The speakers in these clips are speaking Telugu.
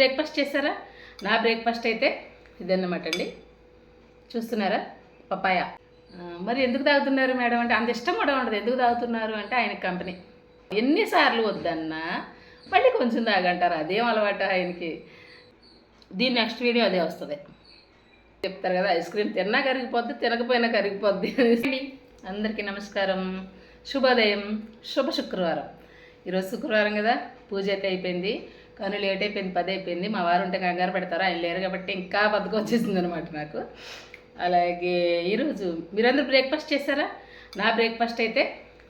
బ్రేక్ఫాస్ట్ చేశారా? నా బ్రేక్ఫాస్ట్ అయితే ఇదన్నమాట అండి. చూస్తున్నారా? పపాయ. మరి ఎందుకు తాగుతున్నారు మేడం అంటే అంత ఇష్టం కూడా ఉండదు. ఎందుకు తాగుతున్నారు అంటే ఆయన కంపెనీ. ఎన్నిసార్లు వద్దన్నా మళ్ళీ కొంచెం తాగంటారు. అదేం అలవాటు ఆయనకి. దీని నెక్స్ట్ వీడియో అదే వస్తుంది. చెప్తారు కదా ఐస్ క్రీమ్ తిన్నా కరిగిపోద్ది తినకపోయినా కరిగిపోద్ది అందరికీ నమస్కారం. శుభోదయం. శుభ శుక్రవారం. ఈరోజు శుక్రవారం కదా. పూజ అయితే అయిపోయింది. కానీ లేట్ అయిపోయింది పది అయిపోయింది. మా వారు ఉంటే కంగారు పెడతారు ఆయన లేరు కాబట్టి ఇంకా బతుకు వచ్చేసింది అనమాట నాకు. అలాగే ఈరోజు మీరందరూ బ్రేక్ఫాస్ట్ చేశారా? నా బ్రేక్ఫాస్ట్ అయితే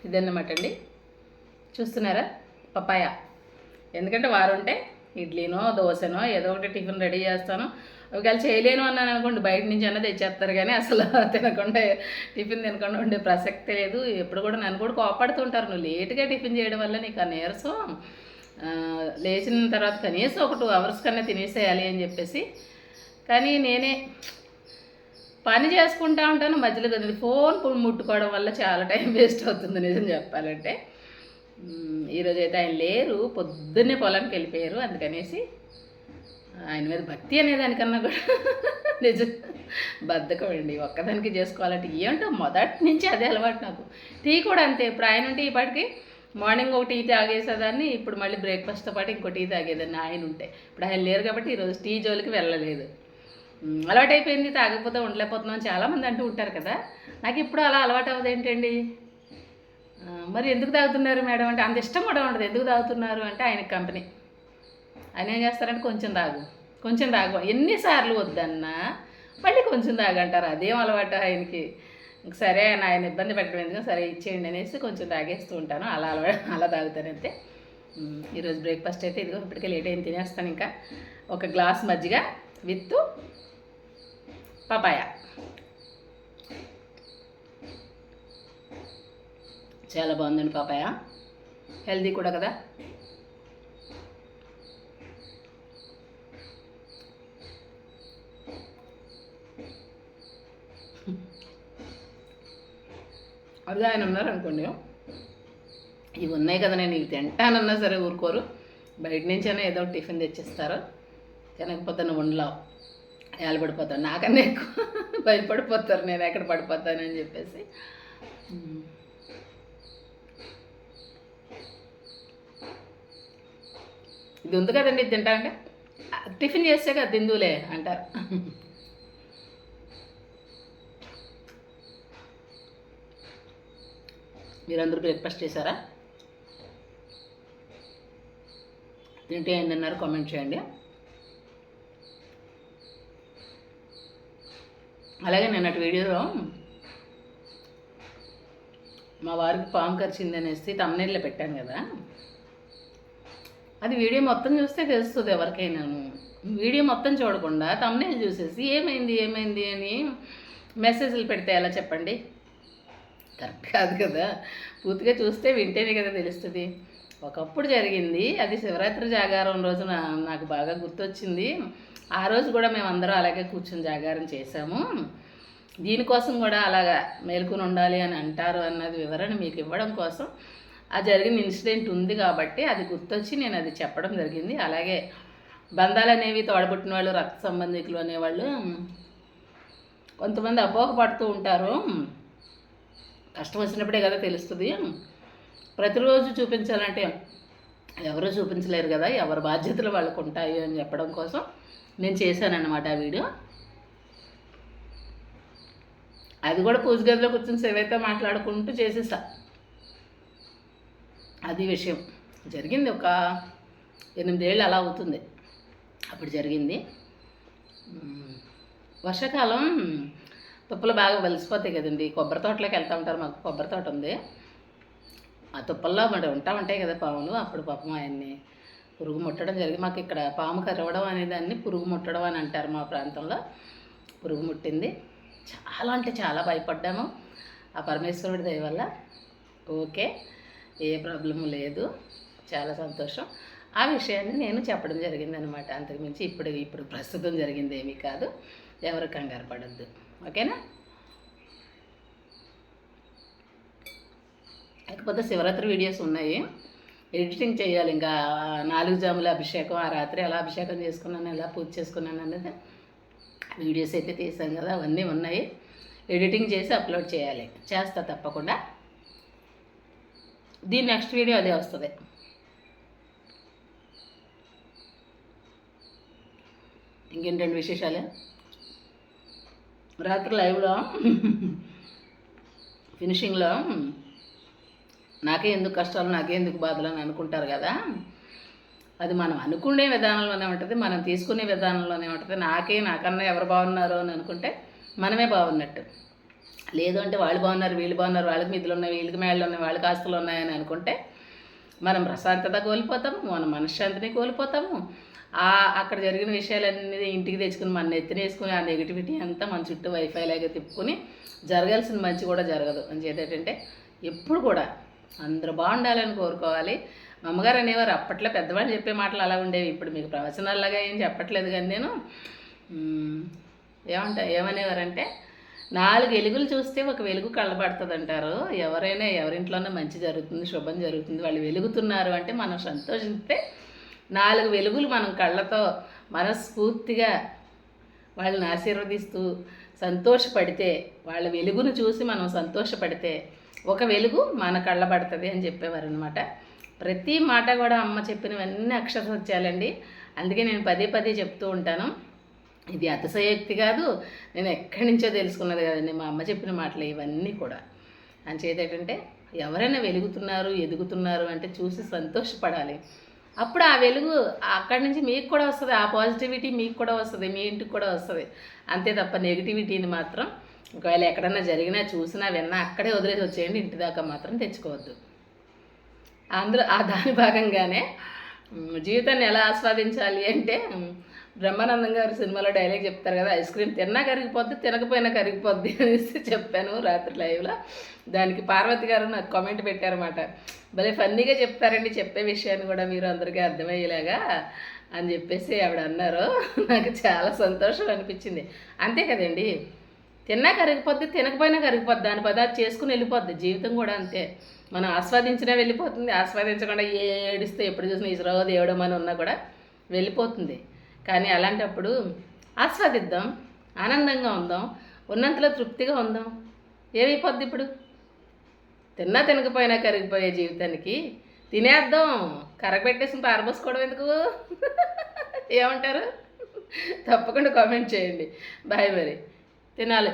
ఇదన్నమాట అండి. చూస్తున్నారా? పపాయ ఎందుకంటే వారు ఉంటే ఇడ్లీనో దోశనో ఏదో ఒకటి టిఫిన్ రెడీ చేస్తాను. ఒకవేళ చేయలేను అన్నాను అనుకోండి బయట నుంచి అన్న తెచ్చేస్తారు కానీ అసలు తినకుండా టిఫిన్ తినకుండా ఉండే ప్రసక్తే లేదు. ఎప్పుడు కూడా నన్ను కూడా కోపడుతుంటారు నువ్వు లేట్గా టిఫిన్ చేయడం వల్ల నీకు ఆ నీరసం లేచిన తర్వాత కనీసం ఒక టూ అవర్స్ కన్నా తినేసేయాలి అని చెప్పేసి. కానీ నేనే పని చేసుకుంటా ఉంటాను మధ్యలో కదండి ఫోన్ ముట్టుకోవడం వల్ల చాలా టైం వేస్ట్ అవుతుంది నిజం చెప్పాలంటే. ఈరోజు అయితే ఆయన లేరు పొద్దున్నే పొలానికి వెళ్ళిపోయారు అందుకనేసి ఆయన మీద భక్తి అనేదానికన్నా కూడా నిజం బద్ధకం అండి. ఒక్కదానికి చేసుకోవాలంటే ఏంటో మొదటి నుంచి అదే అలవాటు నాకు. టీ కూడా అంతే ఇప్పుడు ఆయన ఉంటే ఈ పాటికి మార్నింగ్ ఒక టీ తాగేసేదాన్ని ఇప్పుడు మళ్ళీ బ్రేక్ఫాస్ట్తో పాటు ఇంకో టీ తాగేదాన్ని ఆయన ఉంటే. ఇప్పుడు ఆయన లేరు కాబట్టి ఈరోజు టీ జోలికి వెళ్ళలేదు. అలవాటైపోయింది తాగకపోతే ఉండలేకపోతున్నాం చాలామంది అంటూ ఉంటారు కదా. నాకు ఇప్పుడు అలా అలవాటు అవ్వదు ఏంటండి? మరి ఎందుకు తాగుతున్నారు మేడం అంటే అంత ఇష్టం కూడా ఉండదు. ఎందుకు తాగుతున్నారు అంటే ఆయన కంపెనీ. ఆయన ఏం చేస్తారంటే కొంచెం తాగు కొంచెం తాగు. ఎన్నిసార్లు వద్దన్నా మళ్ళీ కొంచెం తాగంటారు. అదేం అలవాటు ఆయనకి? సరే ఆయన ఇబ్బంది పెట్టడం ఎందుకు? సరే ఇచ్చేయండి అనేసి కొంచెం తాగేస్తూ ఉంటాను. అలా అలవా అలా తాగుతానంతే. ఈరోజు బ్రేక్ఫాస్ట్ అయితే ఇదిగో ఇప్పటికే లేట్ అయింది తినేస్తాను ఇంకా. ఒక గ్లాస్ మజ్జిగ విత్ పపాయ. చాలా బాగుందండి పపాయ. హెల్దీ కూడా కదా? అదే ఆయన ఉన్నారు అనుకోండి ఇవి ఉన్నాయి కదా నేను ఇవి తింటానన్నా సరే ఊరుకోరు. బయట నుంచైనా ఏదో ఒకటి టిఫిన్ తెచ్చిస్తారు. తినకపోతే నువ్వు ఉండలావు. ఏలబడిపోతాను నాకన్నా ఎక్కువ భయపడిపోతారు. నేను ఎక్కడ పడిపోతానని చెప్పేసి. ఇది ఉంది కదండి ఇది తింటా అంటే టిఫిన్ చేస్తే కదా తిందులే అంటారు. మీరందరూ బ్రేక్ఫాస్ట్ చేశారా? తింటే ఏందన్నారు? కామెంట్ చేయండి. అలాగే నిన్నటి వీడియోలో మా వారికి పాము కరిచింది అనేసి తమ్నేళ్ళలో పెట్టాను కదా. అది వీడియో మొత్తం చూస్తే తెలుస్తుంది ఎవరికైనాను వీడియో మొత్తం చూడకుండా తమ్నేల్ చూసేసి ఏమైంది ఏమైంది అని మెసేజ్లు పెడితే ఎలా చెప్పండి? కరెక్ట్ కాదు కదా. పూర్తిగా చూస్తే వింటేనే కదా తెలుస్తుంది. ఒకప్పుడు జరిగింది. అది శివరాత్రి జాగారం రోజున నాకు బాగా గుర్తొచ్చింది. ఆ రోజు కూడా మేము అందరం అలాగే కూర్చొని జాగారం చేశాము. దీనికోసం కూడా అలాగా మేల్కొని ఉండాలి అని అంటారు అన్నది వివరణ మీకు ఇవ్వడం కోసం. ఆ జరిగిన ఇన్సిడెంట్ ఉంది కాబట్టి అది గుర్తొచ్చి నేను అది చెప్పడం జరిగింది. అలాగే బంధాలు అనేవి తోడబుట్టిన వాళ్ళు రక్త సంబంధికులు అనేవాళ్ళు కొంతమంది అపోహపడుతూ ఉంటారు. కష్టం వచ్చినప్పుడే కదా తెలుస్తుంది. ప్రతిరోజు చూపించాలంటే ఎవరు చూపించలేరు కదా ఎవరి బాధ్యతలు వాళ్ళకు ఉంటాయి అని చెప్పడం కోసం నేను చేశానన్నమాట ఆ వీడియో. అది కూడా పూజ గదిలో కూర్చొని సేవైతే మాట్లాడుకుంటూ చేసేసా. అది విషయం. జరిగింది ఒక ఎనిమిదేళ్ళు అలా అవుతుంది. అప్పుడు జరిగింది. వర్షాకాలం తుప్పలు బాగా వెలిసిపోతాయి కదండి. కొబ్బరి తోటలోకి వెళ్తూ ఉంటారు మాకు కొబ్బరి తోట ఉంది. ఆ తుప్పల్లో మరి ఉంటా ఉంటాయి కదా పాములు అప్పుడు పాపం ఆయన్ని పురుగు ముట్టడం జరిగింది. మాకు ఇక్కడ పాము కరవడం అనే దాన్ని పురుగు ముట్టడం అని అంటారు మా ప్రాంతంలో. పురుగు ముట్టింది. చాలా అంటే చాలా భయపడ్డాము. ఆ పరమేశ్వరుడి దయ వల్ల. ఓకే ఏ ప్రాబ్లము లేదు. చాలా సంతోషం. ఆ విషయాన్ని నేను చెప్పడం జరిగింది అనమాట అంతకుమించి ఇప్పుడు ఇప్పుడు ప్రస్తుతం జరిగింది ఏమీ కాదు. ఎవరు కంగారు పడద్దు. ఓకేనా? లేకపోతే శివరాత్రి వీడియోస్ ఉన్నాయి. ఎడిటింగ్ చేయాలి ఇంకా. నాలుగు జాముల అభిషేకం ఆ రాత్రి ఎలా అభిషేకం చేసుకున్నాను ఎలా పూజ చేసుకున్నాను అనేది వీడియోస్ అయితే తీసాం కదా అవన్నీ ఉన్నాయి. ఎడిటింగ్ చేసి అప్లోడ్ చేయాలి. చేస్తా తప్పకుండా. దీని నెక్స్ట్ వీడియో అదే వస్తుంది. ఇంకేంటండి విశేషాలు? రాత్రి లైవ్లో ఫినిషింగ్లో నాకే ఎందుకు కష్టాలు నాకే ఎందుకు బాధలు అని అనుకుంటారు కదా. అది మనం అనుకునే విధానంలోనే ఉంటుంది మనం తీసుకునే విధానంలోనే ఉంటుంది. నాకే నాకన్నా ఎవరు బాగున్నారు అని అనుకుంటే మనమే బాగున్నట్టు. లేదు అంటే వాళ్ళు బాగున్నారు వీళ్ళు బాగున్నారు వాళ్ళకి మిద్దులు ఉన్నాయి వీళ్ళకి మేళ్ళు ఉన్నాయి వాళ్ళకి ఆస్తులు ఉన్నాయని అనుకుంటే మనం ప్రశాంతత కోల్పోతాము మన మనశ్శాంతిని కోల్పోతాము. ఆ అక్కడ జరిగిన విషయాలన్నీ ఇంటికి తెచ్చుకుని మన నెత్తిన వేసుకుని ఆ నెగిటివిటీ అంతా మన చుట్టూ వైఫై లాగా తిప్పుకొని జరగాల్సిన మంచి కూడా జరగదు. అని చేతేటంటే ఎప్పుడు కూడా అందరూ బాగుండాలని కోరుకోవాలి. మా అమ్మగారు అనేవారు అప్పట్లో పెద్దవాళ్ళు చెప్పే మాటలు అలా ఉండేవి. ఇప్పుడు మీకు ప్రవచనాల్లాగా ఏం చెప్పట్లేదు కానీ నేను మ్, ఏమంటా ఏమనేవారంటే నాలుగు వెలుగులు చూస్తే ఒక వెలుగు కళ్ళబడుతుంది అంటారు ఎవరైనా ఎవరింట్లోనే మంచి జరుగుతుంది శుభం జరుగుతుంది వాళ్ళు వెలుగుతున్నారు అంటే మనం సంతోషిస్తే నాలుగు వెలుగులు మనం కళ్ళతో మనస్ఫూర్తిగా వాళ్ళని ఆశీర్వదిస్తూ సంతోషపడితే వాళ్ళ వెలుగును చూసి మనం సంతోషపడితే ఒక వెలుగు మన కళ్ళబడుతుంది అని చెప్పేవారు అనమాట ప్రతి మాట కూడా అమ్మ చెప్పినవన్నీ అక్షర సత్యాలండి. అందుకే నేను పదే పదే చెప్తూ ఉంటాను. ఇది అతిశయోక్తి కాదు. నేను ఎక్కడి నుంచో తెలుసుకున్నది కదండి మా అమ్మ చెప్పిన మాటలు ఇవన్నీ కూడా. అంచేత ఏంటంటే ఎవరైనా వెలుగుతున్నారు ఎదుగుతున్నారు అంటే చూసి సంతోషపడాలి. అప్పుడు ఆ వెలుగు అక్కడి నుంచి మీకు కూడా వస్తుంది ఆ పాజిటివిటీ మీకు కూడా వస్తుంది మీ ఇంటికి కూడా వస్తుంది. అంతే తప్ప నెగిటివిటీని మాత్రం ఒకవేళ ఎక్కడన్నా జరిగినా చూసినా విన్నా అక్కడే వదిలేసి వచ్చేయండి ఇంటి దాకా మాత్రం తెచ్చుకోవద్దు. అందులో ఆ దాని భాగంగానే జీవితాన్ని ఎలా ఆస్వాదించాలి అంటే బ్రహ్మానందం గారు సినిమాలో డైలాగ్ చెప్తారు కదా ఐస్ క్రీమ్ తిన్నా కరిగిపోద్ది తినకపోయినా కరిగిపోద్ది అనేసి చెప్పాను రాత్రి లైవ్లో దానికి పార్వతి గారు నాకు కామెంట్ పెట్టారన్నమాట. భలే ఫన్నీగా చెప్తారండి చెప్పే విషయాన్ని కూడా మీరు అందరికీ అర్థమయ్యేలాగా అని చెప్పేసి ఆవిడ అన్నారు. నాకు చాలా సంతోషం అనిపించింది. అంతే కదండి తిన్నా కరిగిపోద్ది తినకపోయినా కరిగిపోద్ది దాని పదార్థం చేసుకుని వెళ్ళిపోద్ది జీవితం కూడా అంతే. మనం ఆస్వాదించినా వెళ్ళిపోతుంది ఆస్వాదించకుండా ఏడిస్తే ఎప్పుడు చూసినా ఇసురావు దేవుడమని ఉన్నా కూడా వెళ్ళిపోతుంది. కానీ అలాంటప్పుడు ఆస్వాదిద్దాం ఆనందంగా ఉందాం ఉన్నంతలో తృప్తిగా ఉందాం. ఏమైపోద్ది ఇప్పుడు? తిన్నా తినకపోయినా కరిగిపోయే జీవితానికి తినేద్దాం. కరగబెట్టేసి పారబోసుకోవడం ఎందుకు? ఏమంటారు? తప్పకుండా కామెంట్ చేయండి. బాయ్ మరి. తినాలి.